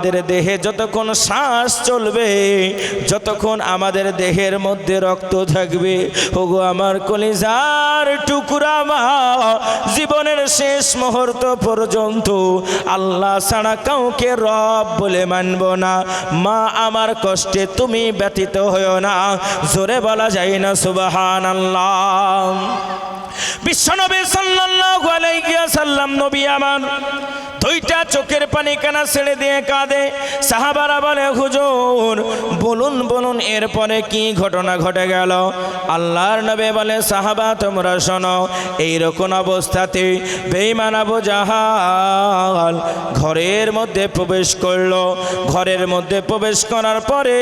আমাদের দেহে যতক্ষণ শ্বাস চলবে, যতক্ষণ আমাদের দেহের মধ্যে রক্ত থাকবে, ওগো আমার কলিজার টুকরা মা, জীবনের শেষ মুহূর্ত পর্যন্ত আল্লাহ ছাড়া কাউকে রব বলে মানব না। মা, আমার কষ্টে তুমি ব্যতীত হয়েও না। জোরে বলা যায় না সুবাহান আল্লাহ বিশ্বনবী নবী আমার দুইটা চোখের পানি কানা ছেড়ে দিয়ে কাঁদে। সাহাবারা বলে, হুজুর, বলুন বলুন, এরপরে কি ঘটনা ঘটে গেল? আল্লাহর নবে বলে, সাহাবা, তোমরা শোনো, এইরকম অবস্থাতে বেঈমান আবু জাহাল ঘরের মধ্যে প্রবেশ করল। ঘরের মধ্যে প্রবেশ করার পরে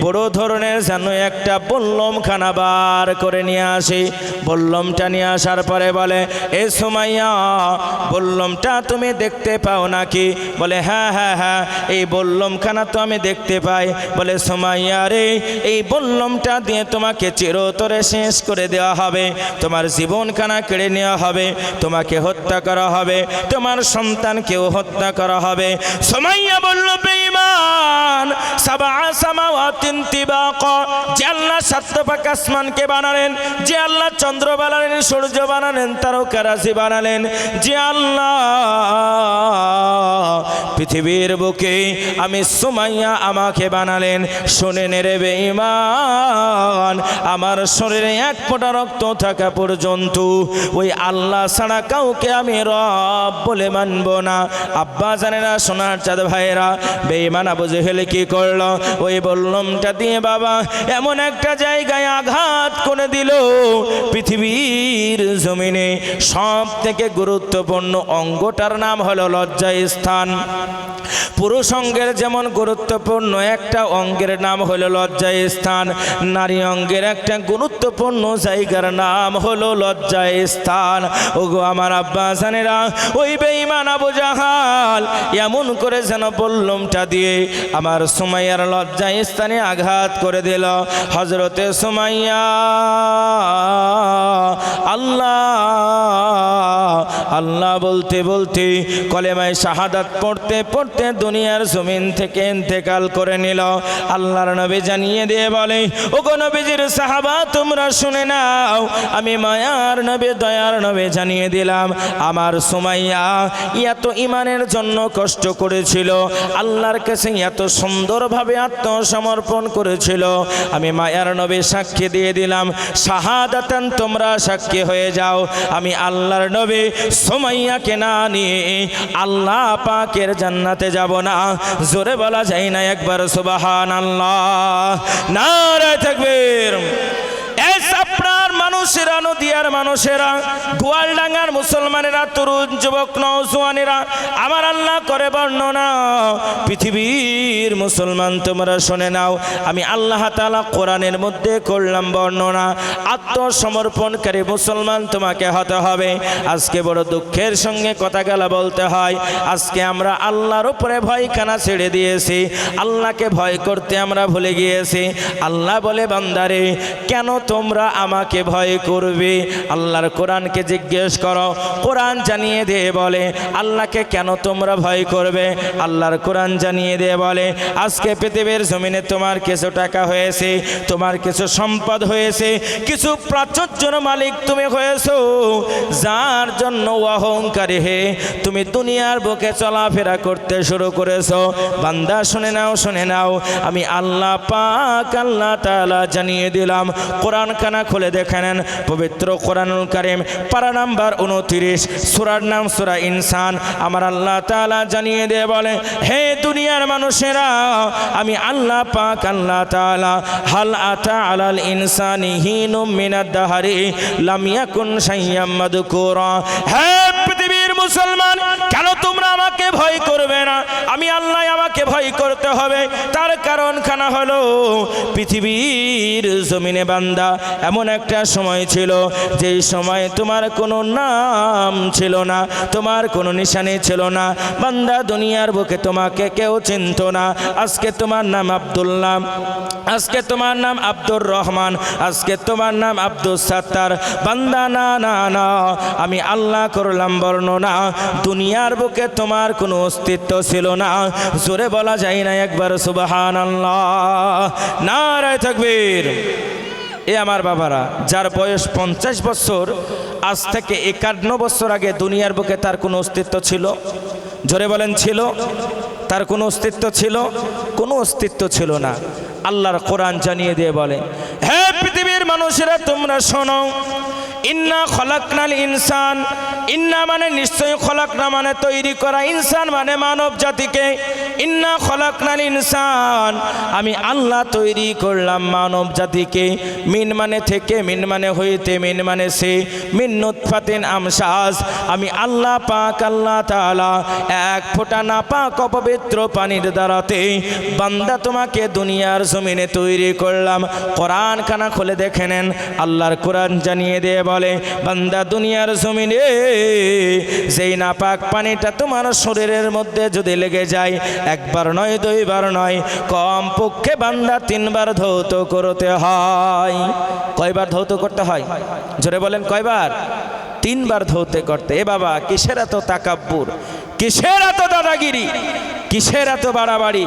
বড় ধরনের যেন একটা বল্লম খানা বার করে নিয়ে আসে। বল্লমটা নিয়ে আসার পরে বলে, এ সুমাইয়া, বল্লমটা তুমি দেখতে পাও নাকি? বলে হ্যাঁ হ্যাঁ হ্যাঁ এই বল্লমখানা তো আমি দেখতে পাই। বলে, সুমাইয়া রে, এই বল্লমটা দিয়ে তোমাকে চিরতরে শেষ করে দেওয়া হবে। তোমার জীবনখানা কেড়ে নেওয়া হবে। তোমাকে হত্যা করা হবে। তোমার সন্তানকেও হত্যা করা হবে। সুমাইয়া বলল, বেঈমান, সাবা সামাওয়াতিন তিবাকা। যে আল্লাহ সাত পাক আসমানকে বানালেন, যে আল্লাহ চন্দ্র বানালেন, সূর্য বানালেন, তারকা রাশি বানালেন, যে আল্লাহ পৃথিবীর বুকে আমি সুমাইয়া আমাকে বানালেন, শুনে নেরে বেঈমান, আমার শরীরে এক ফোঁটা রক্ত থাকা পর্যন্ত, ওই আল্লাহ ছাড়া কাউকে আমি রব বলে মানব না। আব্বা জানে না, সোনার চাঁদ ভাইয়েরা, বেঈমান আবু জেহেলে কি করল? ওই বললমটা দিয়ে বাবা, এমন একটা জায়গায় আঘাত করে দিল। পৃথিবীর জমিনে সব থেকে গুরুত্বপূর্ণ অঙ্গটার নাম হলো লজ্জা স্থান। পুরুষ অঙ্গের যেমন গুরুত্বপূর্ণ, একটা অঙ্গের নাম হলো লজ্জা স্থান। নারী অঙ্গের একটা গুরুত্বপূর্ণ জায়গার নাম হলো লজ্জা স্থান। ওগো আমার আব্বা জানেরা, ওই বেঈমান আবু জাহাল এমন করে যেন বললমটা দিয়ে আমার সুমাইয়ার লজ্জা স্থানে আঘাত করে দিল। হজরতে সুমাইয়া, আল্লাহ আল্লাহ বলতে বলতে কলেমায় শাহাদাত পড়তে পড়তে দুনিয়ার জমিন থেকে ইন্তেকাল করে নিল। আল্লাহর নবী জানিয়ে দিয়ে বলে ও নবীজির সাহাবা, তোমরা শুনে নাও, আমি মায়ার নবী, দয়ার নবী জানিয়ে দিলাম। আমার সুমাইয়া, এত ইমানের জন্য কষ্ট করেছিল। আল্লাহর কাছে এত সুন্দরভাবে আত্মসমর্পণ করেছিল। আমি মায়ার নবী সাক্ষী দিয়ে দিলাম, শাহাদাতান তোমরা সাক্ষী হয়ে যাও। আমি আল্লাহর নবী সুমাইয়াকে না নিয়ে আল্লাহ পাকের জান্নাতে যাব না। জোরে বলা যায় না একবার সুবাহান আল্লাহ নারায় আপনার মানুষেরা, নদিয়ার মানুষেরা, গোয়ালডাঙ্গার মুসলমানেরা, তরুণ যুবক নৌজওয়ানেরা আমার আল্লাহ করে বর্ণনা, পৃথিবীর মুসলমান তোমরা শুনে নাও। আমি আল্লাহ তালা কোরআনের মধ্যে করলাম বর্ণনা, আত্মসমর্পণকারী মুসলমান তোমাকে হতে হবে। আজকে বড় দুঃখের সঙ্গে কথা গেলা বলতে হয়, আজকে আমরা আল্লাহর উপরে ভয় খানা ছেড়ে দিয়েছি, আল্লাহকে ভয় করতে আমরা ভুলে গিয়েছি। আল্লাহ বলে, বান্দারে, কেন তোমরা আমাকে ভয় করবে। আল্লাহর কোরআনকে জিজ্ঞেস করো, কোরআন জানিয়ে দিয়ে বলে, আল্লাহকে কেন তোমরা ভয় করবে? আল্লাহর কোরআন জানিয়ে দিয়ে বলে, আজকে পৃথিবীর জমিনে তোমার কিছু টাকা হয়েছে, তোমার কিছু সম্পদ হয়েছে, কিছু প্রাচুর্যর মালিক তুমি হয়েছো, যার জন্য অহংকারী হে, তুমি দুনিয়ার বুকে চলাফেরা করতে শুরু করেছ। বান্দা, শুনে নাও শুনে নাও, আমি আল্লাহ পাক, আল্লাহ তাআলা জানিয়ে দিলাম। কোরআন খানা খুলে দেখে নেন পবিত্র কোরআনুল কারিম, পারা নাম্বার উনত্রিশ সুরার নাম সুরা ইনসান। আমার আল্লাহ তালা জানিয়ে দিয়ে বলে হে দুনিয়ার মানুষেরা, আমি আল্লাহ পাক, আল্লাহ তালা হাল আতা আলাল ইনসানি হিনুম মিনাদ দাহারি, লাম ইয়াকুন শাইয়াম মাদকুরা। হে পৃথিবীর মুসলমান কেন ভয় করবে না। আমি আল্লাহ আমাকে ভয় করতে হবে। তার কারণ খানা হলো, পৃথিবীর জমিনে বান্দা এমন একটা সময় ছিল, যেই সময় তোমার কোনো নাম ছিল না, তোমার কোনো নিশানি ছিল না। বান্দা দুনিয়ার বুকে তোমাকে কেউ চিনত না। আজকে তোমার নাম আব্দুল্লাহ, আজকে তোমার নাম আব্দুর রহমান, আজকে তোমার নাম আব্দুল সাত্তার। বান্দা, না না না, আমি আল্লাহ করলাম বর্ণনা। দুনিয়ার বুকে তোমার কোনো অস্তিত্ব ছিল না। জোরে বলা যায় না একবার সুবাহান আল্লাহ নারায় থাকবীর এ আমার বাবারা, যার বয়স পঞ্চাশ বছর, আজ থেকে একান্ন বছর আগে দুনিয়ার বুকে তার কোনো অস্তিত্ব ছিল? জোরে বলেন, ছিল। তার কোনো অস্তিত্ব ছিল? কোনো অস্তিত্ব ছিল না। আল্লাহর কোরআন জানিয়ে দিয়ে বলে হে পৃথিবীর মানুষেরা তোমরা শোনো, ইন্না খলাকনাল ইনসান ইন্না মানে নিশ্চয়ই খলাকনা মানে তৈরি করা, ইনসান মানে মানব জাতিকে ইন্না খলাকনাল ইনসান আমি আল্লাহ তৈরি করলাম মানব জাতিকে মিন মানে থেকে, মিন মানে হইতে, মিন মানে সে মিন নুৎফাতিন আমসাস আমি আল্লাহ পাক, আল্লাহ তাআলা এক ফোঁটা না পাক অপবিত্র পানির দ্বারাতে বান্দা তোমাকে দুনিয়ার জমিনে তৈরি করলাম কোরআন খানা খুলে দেখে নেন। আল্লাহর কোরআন জানিয়ে দিয়ে বলে, বান্দা দুনিয়ার জমিনে যেই নাপাক পানিটা তোমার শরীরের মধ্যে যদি লেগে যায়, একবার নয়, দুইবার নয় কম পক্ষে বান্দা তিনবার ধৌত করতে হয়। কয়বার ধৌত করতে হয়? জোরে বলেন কয়বার? তিনবার ধৌতে করতে। এ বাবা, কিসের এত তাকাব্বুর? কিসের এত দাদাগিরি? কিসের এত বাড়াবাড়ি?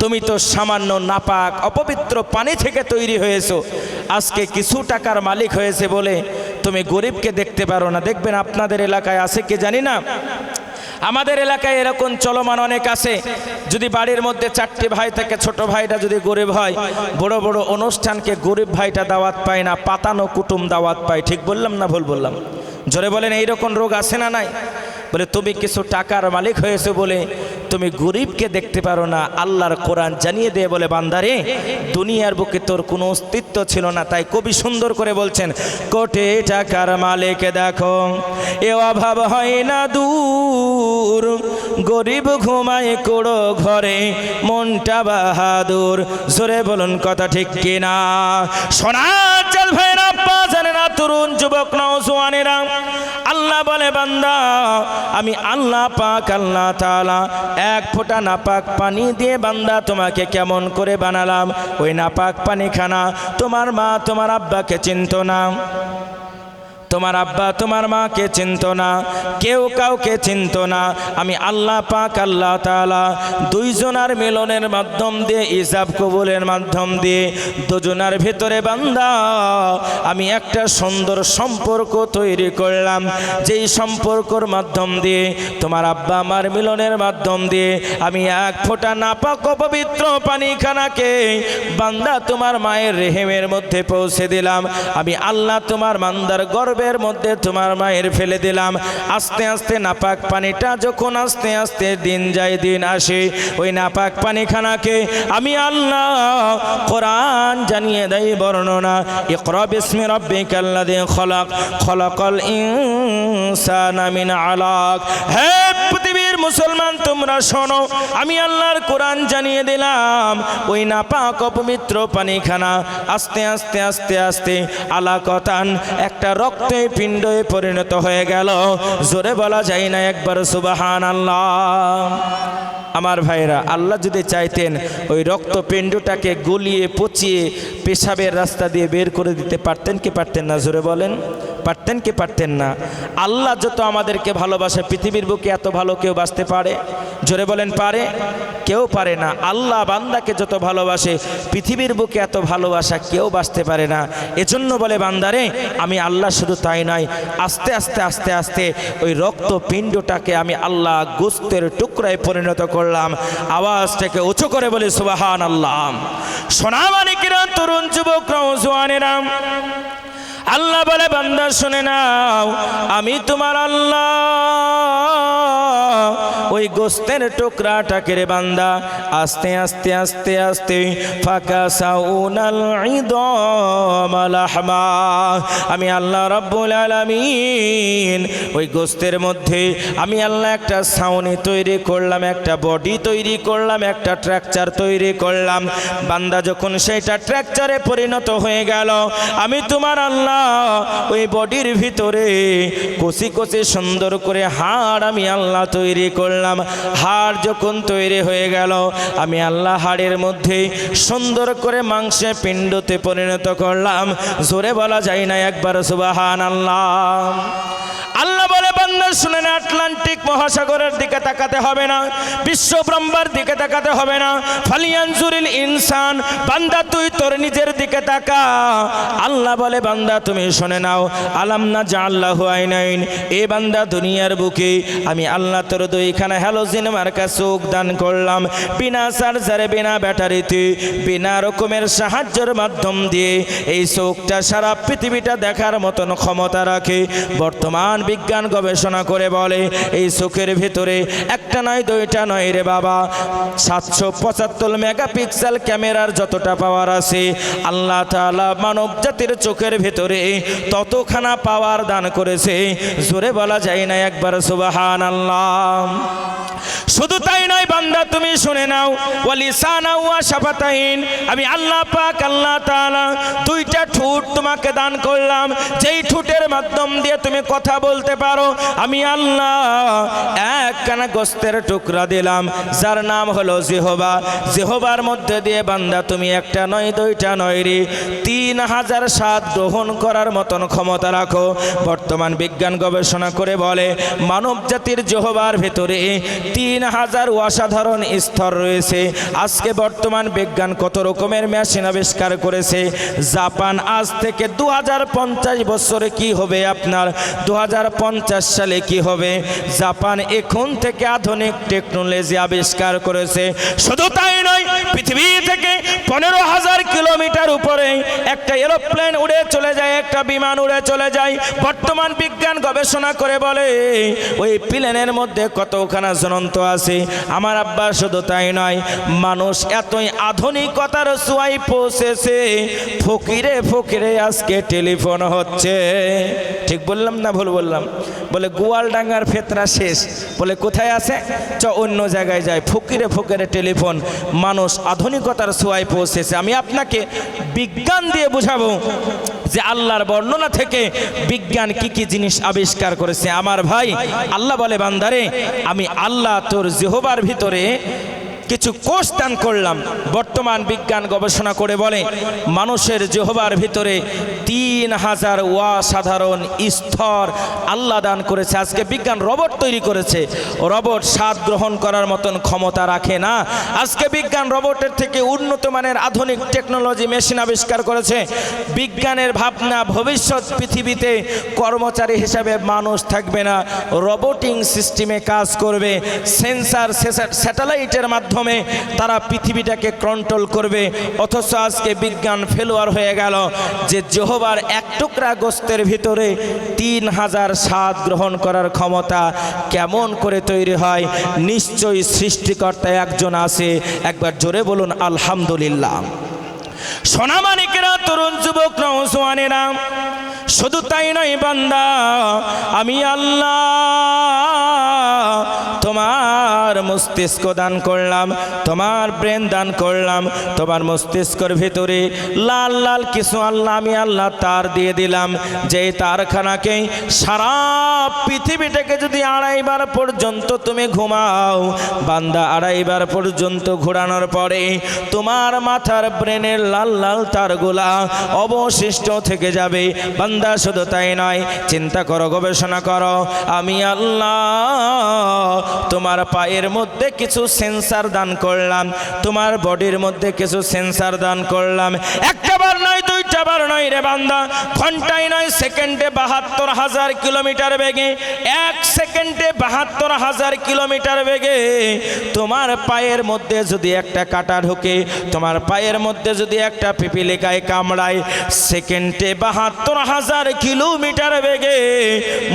তুমি তো সামান্য নাপাক, অপবিত্র পানি থেকে তৈরি হয়েছো। আজকে কিছু টাকার মালিক হয়েছে বলে তুমি গরিবকে দেখতে পারো না। দেখবেন আপনাদের এলাকায় আছে কি জানি না? আমাদের এলাকায় এরকম চলমান অনেক আছে। যদি বাড়ির মধ্যে চারটি ভাই থাকে, ছোট ভাইটা যদি গরিব হয়, বড় বড় অনুষ্ঠানকে গরিব ভাইটা দাওয়াত পায় না, পাতানো কুটুম দাওয়াত পায়। ঠিক বললাম না ভুল বললাম? জোরে বলেন, এইরকম রোগ আছে না নাই? বলে, তুমি কিছু টাকার মালিক হয়েছে বলে তুমি গরিবকে দেখতে পারো না। আল্লাহর কোরআন জানিয়ে দিয়ে বলে, বান্দারে, দুনিয়ার বুকে তোর কোনো অস্তিত্ব ছিল না। তাই কবি সুন্দর করে বলছেন, কোটে টাকার মালিক দেখো, এ অভাব হয় না দূর। গরিব ঘুমায় কোড়ো ঘরে, মনটা বাহাদুর। জোরে বলুন, কথা ঠিক কিনা? সোনা চল না তরুণ যুবক নজওয়ানেরা আল্লাহ বলে, বান্দা, আমি আল্লাহ পাক, আল্লাহ তালা এক ফোঁটা নাপাক পানি দিয়ে বান্দা তোমাকে কেমন করে বানালাম? ওই নাপাক পানি খানা তোমার মা, তোমার আব্বাকে চিনত না। তোমার আব্বা, তোমার মাকে চিনত না, কেউ কাউকে চিনত না। আমি আল্লাহ পাক, আল্লাহ তালা দুইজনার মিলনের মাধ্যম দিয়ে ইসাব কবুলের মাধ্যম দিয়ে দুজনার ভেতরে বান্দা, আমি একটা সুন্দর সম্পর্ক তৈরি করলাম। যেই সম্পর্কর মাধ্যম দিয়ে, তোমার আব্বা আমার মিলনের মাধ্যম দিয়ে, আমি এক ফোঁটা নাপাক পবিত্র পানিখানাকে বান্দা তোমার মায়ের রেহেমের মধ্যে পৌঁছে দিলাম। আমি আল্লাহ তোমার মান্দার গর্বের মধ্যে তোমার মায়ের ফেলে দিলাম। আস্তে আস্তে নাপাক পানিটা যখন আস্তে আস্তে দিন যায়, দিন আসে, ওই নাপাক পানিখানাকে আমি আল্লাহ কোরআন জানিয়ে দেয় বর্ণনা, ইকরা বিসমি রাব্বিকাল্লাযী খলাক, খলাকাল ইনসানা মিন আলাক। হে পৃথিবীর মুসলমান, তোমরা শোনো, আমি আল্লাহর কোরআন জানিয়ে দিলাম, ওই নাপাক অপবিত্র পানিখানা আস্তে আস্তে আস্তে আস্তে আলাকতান, একটা রক্তে পিণ্ডে পরিণত হয়ে গেল। জোরে বলা যায় না একবার সুবাহান আল্লাহ আমার ভাইরা, আল্লাহ যদি চাইতেন ওই রক্তপিণ্ডটাকে গলিয়ে পচিয়ে পেশাবের রাস্তা দিয়ে বের করে দিতে পারতেন কি পারতেন না, জোরে বলেন। পারতেন কি পারতেন না। আল্লাহ যত আমাদেরকে ভালোবাসে, পৃথিবীর বুকে এত ভালো কেউ বাঁচতে পারে? জোরে বলেন, পারে? কেউ পারে না। আল্লাহ বান্দাকে যত ভালোবাসে, পৃথিবীর বুকে এত ভালোবাসা কেউ বাঁচতে পারে না। এজন্য বলে, বান্দারে, আমি আল্লাহ শুধু তাই নয়, আস্তে আস্তে আস্তে আস্তে ওই রক্তপিণ্ডটাকে আমি আল্লাহ গোস্তের টুকরায় পরিণত করলাম। আওয়াজটাকে উঁচু করে বলি সুবাহান আল্লাহ সোনামানিকেরা তরুণ যুবক জোয়ানেরাম আল্লাহ বলে, বান্দা, শুনে নাও, আমি তোমার আল্লাহ। ওই গোস্তের টুকরাটাকে রে বান্দা, আস্তে আস্তে আস্তে আস্তে, ফাঁকা সাউনাল আমি আল্লাহ রাব্বুল আলামিন, ওই গোস্তের মধ্যে আমি আল্লাহ একটা ছাউনি তৈরি করলাম, একটা বডি তৈরি করলাম, একটা ট্র্যাকচার তৈরি করলাম। বান্দা যখন সেইটা ট্র্যাকচারে পরিণত হয়ে গেল, আমি তোমার আল্লাহ ওই বডির ভিতরে কষি কষি সুন্দর করে হাড় আমি আল্লাহ তৈরি করলাম। হাড় যখন তৈরি হয়ে গেল, আমি আল্লাহ হাড়ের মধ্যে সুন্দর করে মাংসে পিণ্ডতে পরিণত করলাম। জোরে বলা যায় না একবার সুবাহান আল্লাহ আল্লাহ আটলান্টিক মহাসাগরের দিকে তাকাতে হবে না বিশ্ব ব্রহ্মার দিকে তাকাতে হবে না, ফালিয়ানজুরিল ইনসান, বান্দা তুই তোর নিজের দিকে তাকা। আল্লাহ বলে, বান্দা, তুমি শুনে নাও, আলাম না যা আল্লাহ আইনাইন, এ বান্দা দুনিয়ার বুকে, আমি আল্লাহ তোর দুইখানা হ্যালোজিন মার্কা চোখ দান করলাম, বিনা চার্জারে বিনা ব্যাটারিতে, বিনা রকমের সাহায্যের মাধ্যম দিয়ে, এই চোখটা সারা পৃথিবীটা দেখার মতন ক্ষমতা রাখে। বর্তমান বিজ্ঞান গবেষণা করে বলে এই চোখের ভিতরে একটা নয়, দুইটা নয় রে বাবা। সাতশো পঁচাত্তর মেগাপিক্সেল ক্যামেরার যতটা পাওয়ার আছে, আল্লাহ তালা মানব জাতির চোখের ভিতরে ততখানা পাওয়ার দান করেছে। জোরে বলা যায় না একবার সুবাহান আল্লাহ শুধু তাই নয় বান্দা, তুমি শুনে নাও, ওয়ালিসানা ওয়া আমি আল্লাহ পাক, আল্লাহ তাআলা দুইটা ঠোঁট তোমাকে দান করলাম। যেই ঠোঁটের মাধ্যম দিয়ে তুমি কথা বলতে পারো, আমি আল্লাহ এক কানা গোস্তের টুকরা দিলাম, যার নাম হলো জেহবা। জেহবার মধ্যে দিয়ে বান্দা, তুমি একটা নয়, দুইটা নয় রে। তিন হাজার সাত গ্রহণ করার মতন ক্ষমতা রাখো। বর্তমান বিজ্ঞান গবেষণা করে বলে, মানব জাতির জেহবার ভেতরে তিন হাজার অসাধারণ স্তর রয়েছে। আজকে বর্তমান বিজ্ঞান কত রকমের মেশিন আবিষ্কার করেছে? জাপান আজ থেকে দু হাজার পঞ্চাশ বছরে কি হবে আপনার? দু হাজার পঞ্চাশ সালে কি হবে? জাপান এখন থেকে আধুনিক টেকনোলজি আবিষ্কার করেছে। শুধু তাই নয়, পৃথিবী থেকে পনেরো হাজার কিলোমিটার উপরে একটা এরোপ্লেন উড়ে চলে যায়, একটা বিমান উড়ে চলে যায়। বর্তমান বিজ্ঞান গবেষণা করে বলে, ওই প্লেনের মধ্যে কতখানা জ্বলন্ত আছে? আমার আব্বা শুধু তাই নয়, মানুষ এতই আধুনিকতার সোয়াই পৌঁছেছে। ফকিরে ফকিরে আজকে টেলিফোন হচ্ছে। ঠিক বললাম না ভুল বললাম? বলে, গোয়ালডাঙ্গার ফেতরা শেষ। বলে, কোথায় আছে? চ, অন্য জায়গায় যায় ফকিরে ফকিরে টেলিফোন, মানুষ আধুনিকতার সোয়াই পৌঁছেছে। আমি আপনাকে বিজ্ঞান দিয়ে বুঝাবো যে আল্লাহর বর্ণনা থেকে বিজ্ঞান কি কি জিনিস আবিষ্কার করেছে। আমার ভাই, আল্লাহ বলে, বান্দারে, আমি আল্লাহ তোর জেহবার ভিতরে কিছু কোষ দান করলাম। বর্তমান বিজ্ঞান গবেষণা করে বলে, মানুষের জেহবার ভিতরে তিন হাজার অসাধারণ স্তর আল্লাহ দান করেছে। আজকে বিজ্ঞান রবট তৈরি করেছে। রবট স্বাদ গ্রহণ করার মতন ক্ষমতা রাখে না। আজকে বিজ্ঞান রবটের থেকে উন্নত মানের আধুনিক টেকনোলজি মেশিন আবিষ্কার করেছে। বিজ্ঞানের ভাবনা ভবিষ্যৎ পৃথিবীতে কর্মচারী হিসাবে মানুষ থাকবে না। রবোটিং সিস্টেমে কাজ করবে। সেন্সার স্যাটেলাইটের মাধ্যমে তারা পৃথিবীটাকে কন্ট্রোল করবে। অথচ আজকে বিজ্ঞান ফেলোয়ার হয়ে গেল যে জেহবার এক টুকরা গোস্তের ভিতরে তিন হাজার স্বাদ গ্রহণ করার ক্ষমতা কেমন করে তৈরি হয়, নিশ্চয়ই সৃষ্টিকর্তা একজন আছে। একবার জোরে বলুন, আলহামদুলিল্লাহ। সোনামানিকেরা তরুণ যুবক নৌসোয়ানেরা শুধু তাই নয় বান্দা, আমি আল্লাহ তোমার মস্তিষ্ক দান করলাম, তোমার ব্রেন দান করলাম, তোমার মস্তিষ্কর ভিতরে লাল লাল কিছু আল্লাহ, আমি আল্লাহ তার দিয়ে দিলাম যে তারখানাকে সারা পৃথিবীটাকে যদি আড়াইবার পর্যন্ত তুমি ঘুমাও, বান্দা আড়াইবার পর্যন্ত ঘোরানোর পরে তোমার মাথার ব্রেনের লাল লাল তারগুলা অবশিষ্ট থেকে যাবে, বান্দা শুধু তাই নয়, চিন্তা করো, গবেষণা করো। আমি আল্লাহ তোমার পায়ের মধ্যে কিছু সেন্সার দান করলাম, তোমার বডির মধ্যে কিছু সেন্সার দান করলাম। একটাবার নয় যাবার নয় রে বান্দা। ঘন্টায় নয়, সেকেন্ডে বাহাত্তর হাজার কিলোমিটার বেগে। এক সেকেন্ডে বাহাত্তর হাজার কিলোমিটার বেগে। তোমার পায়ের মধ্যে যদি একটা কাটা ঢোকে, তোমার পায়ের মধ্যে যদি একটা পিপিলিকায় কামড়ায়, সেকেন্ডে বাহাত্তর হাজার কিলোমিটার বেগে।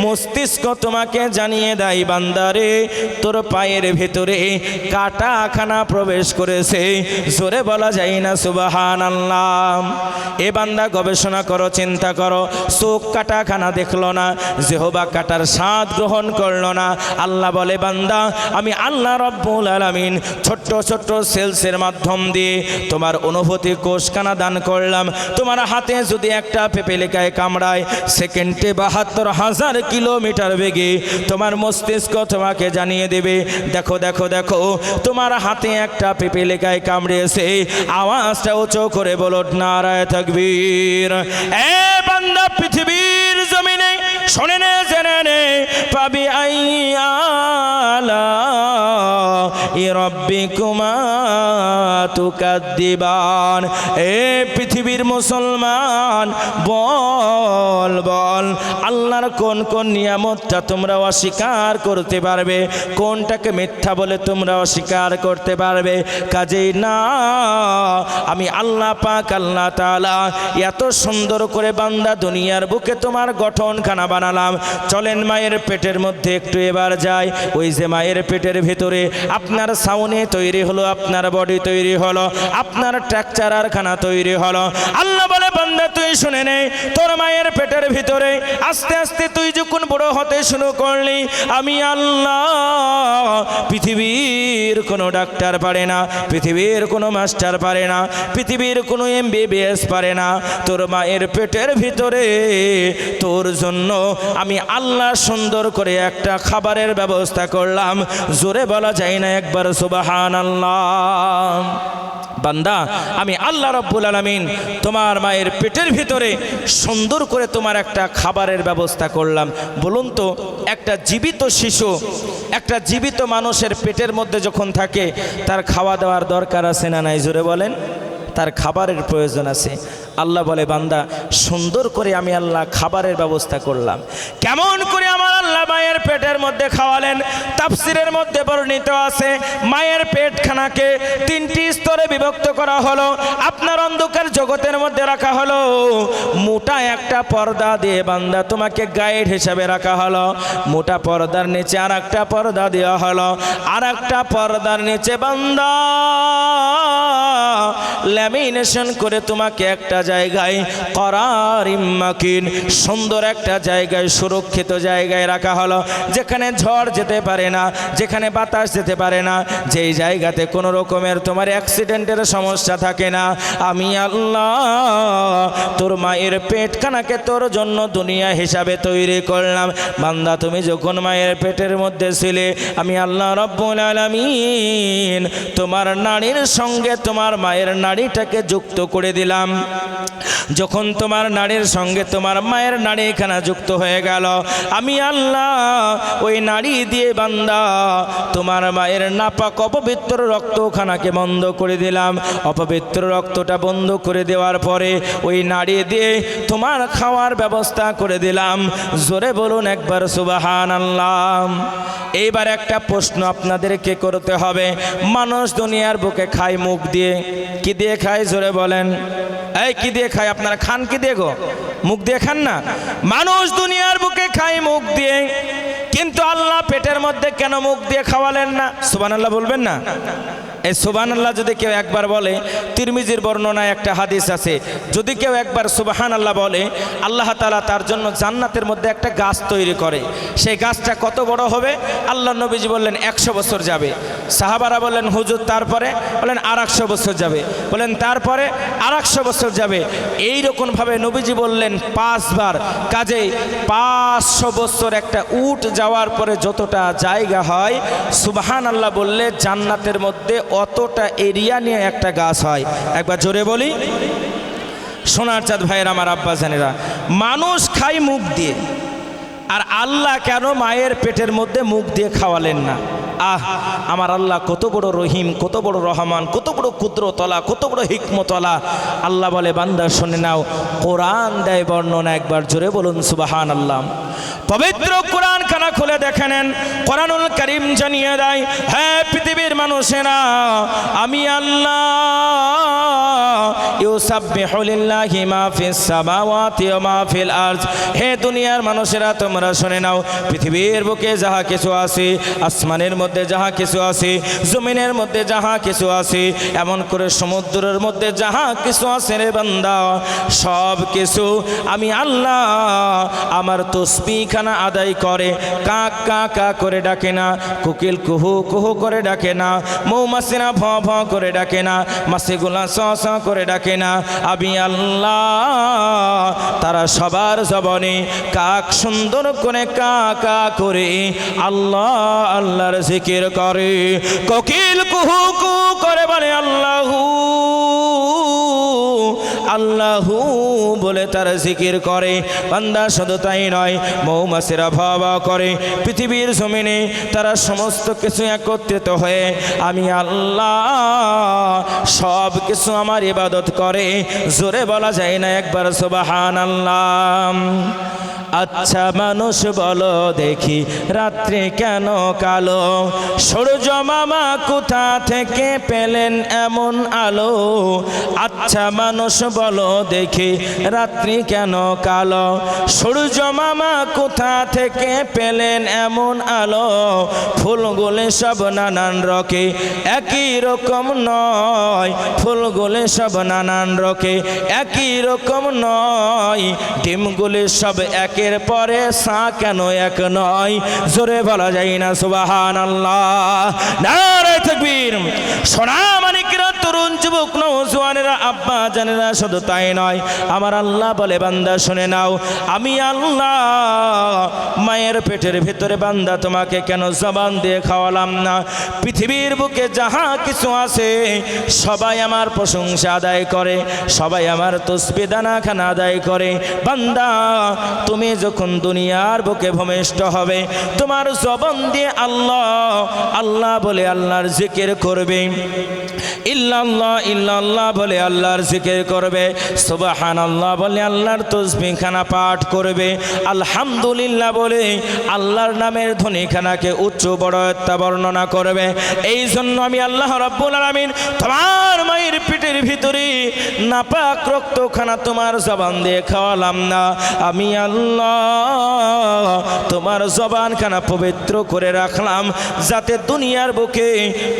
মস্তিষ্ক তোমাকে জানিয়ে দেয় বান্দারে তোর পায়ের ভেতরে কাটাখানা প্রবেশ করেছে। জোরে বলা যায় না সুবাহান আল্লাহ এ বান্দা গবেষণা করো, চিন্তা করো। চোখ কাটাখানা দেখল না, জেহবা কাটার স্বাদ গ্রহণ করল না। আল্লাহ বলে, বান্দা, আমি আল্লাহ রব্বুল আলামিন ছোট্ট ছোট্ট সেলসের মাধ্যম দিয়ে তোমার অনুভূতি কোষখানা দান করলাম। তোমার হাতে যদি একটা পেপেলিকায় কামড়ায়, সেকেন্ডে বাহাত্তর হাজার কিলোমিটার বেগে তোমার মস্তিষ্ক তোমাকে জানিয়ে দেবে, দেখো দেখো দেখো, তোমার হাতে একটা পেপেলিকায় কামড়িয়েছে আওয়াজটা উঁচু করে বলো, নারায় থাকবীর এ বান্দা পৃথিবীর জমিনে শোনে নে জেনে নে পাবি আইয়ালা ই রব্বিকুমা তুকাদ্দিবান। এ পৃথিবীর মুসলমান, বল বল। আল্লাহর কোন কোন নিয়ামতটা তোমরা অস্বীকার করতে পারবে? কোনটাকে মিথ্যা বলে তোমরা অস্বীকার করতে পারবে? কাজেই না, আমি আল্লাহ পাক, আল্লাহ তাআলা এত সুন্দর করে বান্দা দুনিয়ার বুকে তোমার গঠনখানা বানালাম। চলেন মায়ের পেটের মধ্যে একটু এবার যাই। ওই যে মায়ের পেটের ভেতরে আপনার সাউনে তৈরি হলো, আপনার বডি তৈরি হলো, আপনার ট্রাকচারার খানা তৈরি হলো। আল্লাহ বলে, বান্দা, তুই শুনে নে, তোর মায়ের পেটের ভিতরে আস্তে আস্তে তুই যখন বড় হতে শুরু করলি, আমি আল্লাহ পৃথিবীর কোনো ডাক্তার পারে না, পৃথিবীর কোনো মাস্টার পারে না, পৃথিবীর কোনো এমবিবিএস পারে না। তোর মায়ের পেটের ভিতরে তোর জন্য আমি আল্লাহ সুন্দর করে একটা খাবারের ব্যবস্থা করলাম। জোরে বলা যায় না একবার সুবাহান আল্লাহ বান্দা, আমি আল্লাহ রব্বুল আলমিন তোমার মায়ের পেটের ভিতরে সুন্দর করে তোমার একটা খাবারের ব্যবস্থা করলাম। বলুন তো, একটা জীবিত শিশু, একটা জীবিত মানুষের পেটের মধ্যে যখন থাকে, তার খাওয়া দাওয়ার দরকার আছে না নাই? জোরে বলেন। তার খাবারের প্রয়োজন আছে। আল্লাহ বলে, বান্দা, সুন্দর করে আমি আল্লাহ খাবারের ব্যবস্থা করলাম। কেমন করে আমার আল্লাহ মায়ের পেটের মধ্যে খাওয়ালেন, তাফসিরের মধ্যে বর্ণিত আছে, মায়ের পেটখানাকে তিনটি স্তরে বিভক্ত করা হলো, আপনার অন্ধকার জগতের মধ্যে রাখা হলো, মোটা একটা পর্দা দিয়ে বান্দা তোমাকে গাইড হিসাবে রাখা হলো, মোটা পর্দার নিচে আর একটা পর্দা দেওয়া হলো আর একটা পর্দার নিচে বান্দা ল্যামিনেশন করে তোমাকে একটা জায়গায় করার ইম্মাকিন সুন্দর একটা জায়গায় সুরক্ষিত জায়গায় রাখা হলো। যেখানে ঝড় যেতে পারে না, যেখানে বাতাস যেতে পারে না, যেই জায়গাতে কোনো রকমের তোমার অ্যাক্সিডেন্টের সমস্যা থাকে না। আমি আল্লাহ তোর মায়ের পেটখানাকে তোর জন্য দুনিয়া হিসাবে তৈরি করলাম। বান্দা, তুমি যখন মায়ের পেটের মধ্যে ছিলে, আমি আল্লাহ রব্বুল আলামিন তোমার নারীর সঙ্গে তোমার মায়ের নাড়িটাকে যুক্ত করে দিলাম। যখন তোমার নাড়ির সঙ্গে তোমার মায়ের নাড়িখানা যুক্ত হয়ে গেল, আমি আল্লাহ ওই নাড়ি দিয়ে বান্দা, তোমার মায়ের নাপাক অপবিত্র রক্তখানাকে বন্ধ করে দিলাম। অপবিত্র রক্তটা বন্ধ করে দেওয়ার পরে ওই নাড়ি দিয়ে তোমার খাওয়ার ব্যবস্থা করে দিলাম। জোরে বলুন একবার সুবাহান আল্লাহ এইবার একটা প্রশ্ন আপনাদেরকে করতে হবে। মানুষ দুনিয়ার বুকে খায় মুখ দিয়ে। কি দিয়ে খায়, জোরে বলেন। এই, কি দিয়ে খায়? আপনারা খান কি দিয়ে গো? মুখ দিয়ে খান না? মানুষ দুনিয়ার বুকে খায় মুখ দিয়ে, কিন্তু আল্লাহ পেটের মধ্যে কেন মুখ দিয়ে খাওয়ালেন না? সুবান আল্লাহ বলবেন না? এই সুবাহান আল্লাহ যদি কেউ একবার বলে, তিরমিজির বর্ণনায় একটা হাদিস আছে। যদি কেউ একবার সুবাহান আল্লাহ বলে, আল্লাহ তালা তার জন্য জান্নাতের মধ্যে একটা গাছ তৈরি করে। সেই গাছটা কত বড় হবে? আল্লাহ নবীজি বললেন, একশো বছর যাবে। সাহাবারা বললেন, হুজুর, তারপরে? বলেন আর বছর যাবে। বলেন, তারপরে? আর বছর যাবে। এই রকমভাবে নবীজি বললেন পাঁচবার। কাজেই পাঁচশো বছর একটা উট যাওয়ার পরে যতটা জায়গা হয় সুবাহান আল্লাহ বললে জান্নাতের মধ্যে অতটা এরিয়া নিয়ে একটা গাছ হয়। একবার জোরে বলি। সোনার চাঁদ ভাইয়ের আমার আব্বা জানেরা, মানুষ খায় মুখ দিয়ে, আর আল্লাহ কেন মায়ের পেটের মধ্যে মুখ দিয়ে খাওয়ালেন না? আহ, আমার আল্লাহ কত বড় রহিম, কত বড় রহমান, কত বড় কুদ্রতলা, কত বড় হিকমতলা। আল্লাহ বলে, বান্দা, শুনে নাও, কোরআন দেয় বর্ণনা একবার জোরে বলুন সুবাহান আল্লাহ পবিত্র কোরআন খানা খুলে দেখে নেন, কোরআনুল করিম জানিয়ে দেয় হ্যাঁ পৃথিবীর মানুষেরা, আমি আল্লাহ, ইউসাব্বিহু লিল্লাহি মা ফিস সামাওয়াতি ওয়া মা ফিল হে দুনিয়ার মানুষেরা, তোমরা শুনে নাও, পৃথিবীর বুকে যাহা কিছু আছে, আসমানের মধ্যে যাহা কিছু আছে, জমিনের মধ্যে যাহা কিছু আছে, এমন করে সমুদ্রের মধ্যে যাহা কিছু আছে রে বান্দা, সব কিছু আমি আল্লাহ আমার তসবিখানা আদায় করে কা কা কা করে ডাকে না, কুকিল কুহু কুহু করে ডাকে না, মৌমাছিরা ভ ভ করে ডাকে না মাসিগুলা স স করে ডাকে না, আমি আল্লাহ তারা সবার জবনে কাক সুন্দর করে কা কা করে, আল্লাহ আল্লাহর জিকির করে কোকিল কুহু কুহু করে বলে আল্লাহু আল্লাহু বলে তার জিকির করে। বান্দা শুধু তাই নয়, মৌমাছিরা ভাবা করে। পৃথিবীর জমিনে তারা সমস্ত কিছু একত্রিত হয়ে আমি আল্লাহ সব কিছু আমার ইবাদত করে। জোরে বলা যায় না একবার সুবাহান আল্লাহ আচ্ছা মানুষ বলো দেখি, রাত্রে কেন কালো? সূর্য মামা কোথা থেকে পেলেন এমন আলো? আচ্ছা মানুষ বলো দেখি, রাত্রি কেন কালো? সূর্য মামা কোথা থেকে পেলেন এমন আলো? ফুলগুলি সব নানান রকে, একই রকম নয়। ফুলগুলি সব নানান রকে, একই রকম নয়। ডিমগুলি সব একের পরে সা কেন এক নয়? জোরে বলা যায় না সুবাহান আল্লাহ নারায় থাকবীর সোনা মানিকরা তরুণ যুবক নৌজওয়ানেরা আব্বা জানেরা, শুধু তাই নয়, আমার আল্লাহ বলে, বান্দা শুনে নাও, আমি আল্লাহ, মায়ের পেটের ভিতরে বান্দা, তোমাকে কেন জবান দিয়ে খাওয়ালাম না? পৃথিবীর বুকে যাহা কিছু আছে, সবাই আমার প্রশংসা আদায় করে, সবাই আমার তসবি দানা খানা আদায় করে। বান্দা, তুমি যখন দুনিয়ার বুকে ভূমিষ্ঠ হবে, তোমার জবান দিয়ে আল্লাহ আল্লাহ বলে, আল্লাহর জিকির করবে। ইল্লাল্লাহ ইল্লাল্লাহ বলে আল্লাহর জিকির করবে। সুবাহান আল্লাহ বলে আল্লাহর তসবিখানা পাঠ করবে। আলহামদুলিল্লাহ বলে আল্লাহর নামের ধ্বনিখানাকে উচ্চ বড়ত্বা বর্ণনা করবে। এই জন্য আমি আল্লাহ রাব্বুল আলামিন তোমার মায়ের পিঠের ভিতরে নাপাক রক্তখানা তোমার জবান দিয়ে খাওয়ালাম না। আমি আল্লাহ তোমার জবানখানা পবিত্র করে রাখলাম, যাতে দুনিয়ার বুকে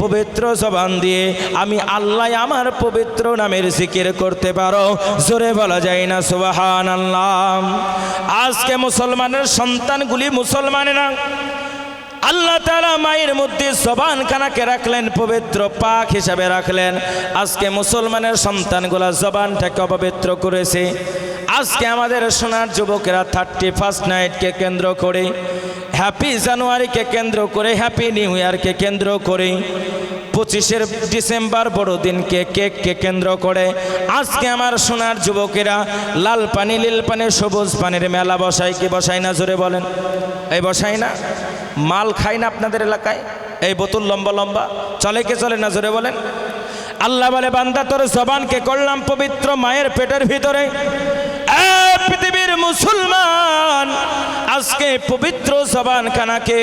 পবিত্র জবান দিয়ে আমি আল্লাহ আমার পবিত্র নামের জিকির করতে পারো। জোরে বলা যায় না সুবাহান আল্লাহ আজকে মুসলমানের সন্তানগুলি মুসলমানেরা আল্লাহ তালা মায়ের মধ্যে জবান খানাকে রাখলেন, পবিত্র পাক হিসাবে রাখলেন। আজকে মুসলমানের সন্তানগুলা জবানটাকে অপবিত্র করেছে। আজকে আমাদের সোনার যুবকেরা থার্টি ফার্স্ট নাইটকে কেন্দ্র করে, হ্যাপি জানুয়ারিকে কেন্দ্র করে, হ্যাপি নিউ ইয়ারকে কেন্দ্র করে। পঁচিশের ডিসেম্বর বড়দিনকে কেককে কেন্দ্র করে। আজকে আমার সোনার যুবকেরা লাল পানি, নীল পানি, সবুজ পানির মেলা বসায়। কি বসায় না জোরে বলেন? এই বসাই না? মাল খায় না আপনাদের এলাকায়? এই বোতল লম্বা লম্বা। চলে কে চলে না জোরে বলেন? আল্লাহ বলে, বান্দা, তোর জবানকে করলাম পবিত্র মায়ের পেটের ভিতরে। পৃথিবীর মুসলমান, আজকে পবিত্র জবান খানাকে